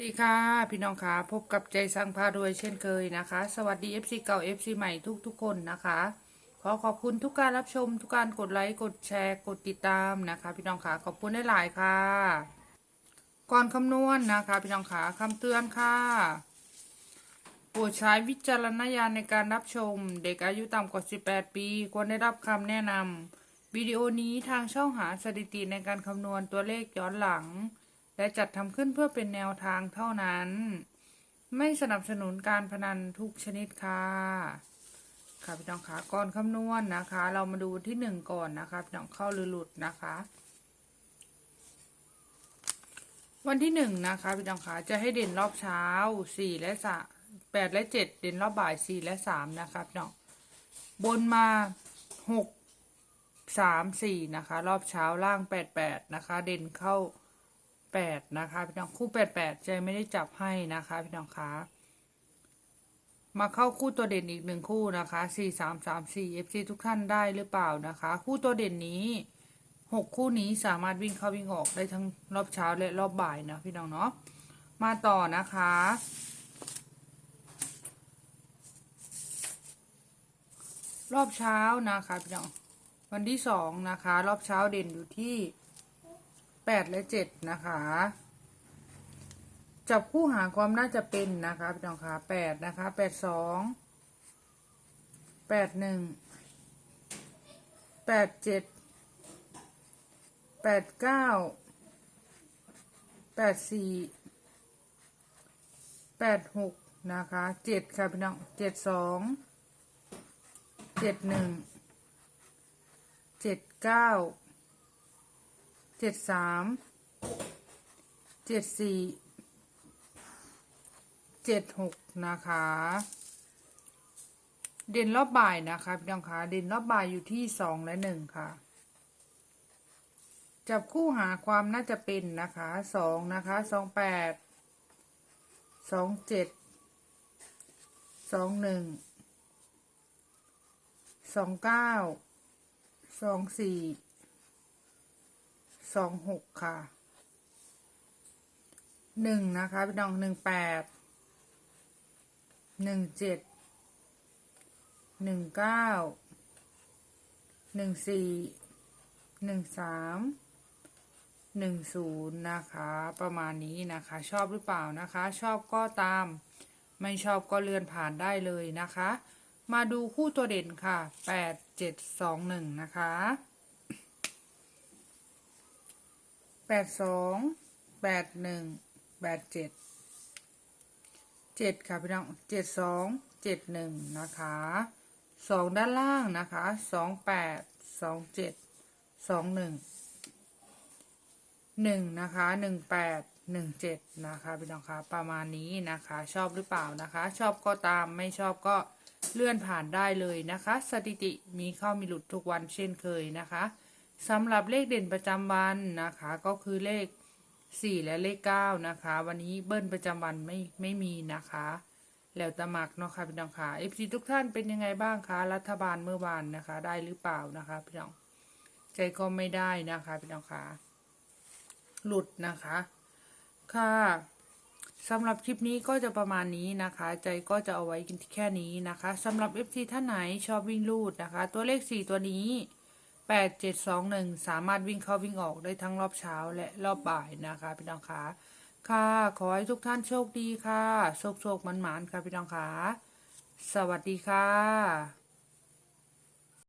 สวัสดีค่ะ พี่น้องค่ะพบกับใจสังพารวยเช่นเคยนะคะ สวัสดี FC เก่า FC ใหม่ทุกทุกคนนะคะ ขอขอบคุณทุกการรับชม ทุกการกดไลค์กดแชร์กดติดตามนะคะ พี่น้องค่ะขอบคุณได้หลายค่ะ ก่อนคำนวณนะคะ พี่น้องค่ะคำเตือนค่ะโปรดใช้วิจารณญาณในการรับชม เด็กอายุต่ำกว่า 18 ปีควรได้รับคำแนะนำวิดีโอนี้ทางช่องหาสถิติในการคำนวณตัวเลขย้อนหลัง และจัดทำขึ้นเพื่อเป็นแนวทางเท่านั้น ไม่สนับสนุนการพนันทุกชนิดค่ะค่ะพี่น้องคะก่อนคำนวณนะคะ เรามาดูที่หนึ่งก่อนนะคะพี่น้องเข้าหรือหลุดนะคะ วันที่หนึ่งนะคะพี่น้องคะจะให้เด่นรอบเช้าสี่และสแปดและเจ็ดเด่นรอบบ่ายสี่และสามนะคะพี่น้องบนมาหกสามสี่นะคะ รอบเช้าล่างแปดแปดนะคะ เด่นเข้า แปดนะคะพี่น้องคู่แปดแปดใจไม่ได้จับให้นะคะพี่น้องคะมาเข้าคู่ตัวเด่นอีกหนึ่งคู่นะคะสี่สามสามสี่เอฟซีทุกท่านได้หรือเปล่านะคะ คู่ตัวเด่นนี้หกคู่นี้สามารถวิ่งเข้าวิ่งออกได้ทั้งรอบเช้าและรอบบ่ายนะพี่น้องเนาะมาต่อนะคะรอบเช้านะคะพี่น้องวันที่สองนะคะ รอบเช้าเด่นอยู่ที่ แปดและเจ็ดนะคะ จับคู่หาความน่าจะเป็นนะคะพี่น้องคะแปดนะคะแปดสองแปดหนึ่งแปดเจ็ดแปดเก้าแปดสี่แปดหกนะคะเจ็ดค่ะพี่น้องเจ็ดสองเจ็ดหนึ่งเจ็ดเก้า เจ็ดสามเจ็ดสี่เจ็ดหกนะคะ เด่นรอบบ่ายนะคะพี่น้องคะเด่นรอบบ่ายอยู่ที่สองและหนึ่งค่ะ จับคู่หาความน่าจะเป็นนะคะสองนะคะสองแปดสองเจ็ดสองหนึ่งสองเก้าสองสี่ สองหกค่ะหนึ่งนะคะพี่น้องหนึ่งแปดหนึ่งเจ็ดหนึ่งเก้าหนึ่งสี่หนึ่งสามหนึ่งศูนย์นะคะ ประมาณนี้นะคะ ชอบหรือเปล่านะคะ ชอบก็ตาม ไม่ชอบก็เลื่อนผ่านได้เลยนะคะ มาดูคู่ตัวเด่นค่ะแปดเจ็ดสองหนึ่งนะคะ แปดสองแปดหนึ่งแปดเจ็ดเจ็ดค่ะพี่น้องเจ็ดสองเจ็ดหนึ่งนะคะสองด้านล่างนะคะสองแปดสองเจ็ดสองหนึ่งหนึ่งนะคะหนึ่งแปดหนึ่งเจ็ดนะคะพี่น้องคะประมาณนี้นะคะชอบหรือเปล่านะคะ ชอบก็ตามไม่ชอบก็เลื่อนผ่านได้เลยนะคะ สถิติมีเข้ามีหลุดทุกวันเช่นเคยนะคะ สำหรับเลขเด่นประจำวันนะคะ ก็คือเลข 4 และเลข 9 นะคะ วันนี้เบิ้ลประจำวันไม่ไม่มีนะคะ แล้วตะมักเนาะค่ะพี่น้องค่ะ FC ทุกท่านเป็นยังไงบ้างคะรัฐบาลเมื่อวานนะคะ ได้หรือเปล่านะคะพี่น้องใจก็ไม่ได้นะคะพี่น้องค่ะหลุดนะคะ ค่ะสำหรับคลิปนี้ก็จะประมาณนี้นะคะ ใจก็จะเอาไว้กินแค่นี้นะคะสำหรับ FC ท่านไหนชอบวิ่งลูดนะคะ ตัวเลข 4 ตัวนี้ แปดเจ็ดสองหนึ่งสามารถวิ่งเข้าวิ่งออกได้ทั้งรอบเช้าและรอบบ่ายนะคะพี่น้องคะค่ะ ขอให้ทุกท่านโชคดีค่ะ โชคโชคมันหมานค่ะพี่น้องคะสวัสดีค่ะ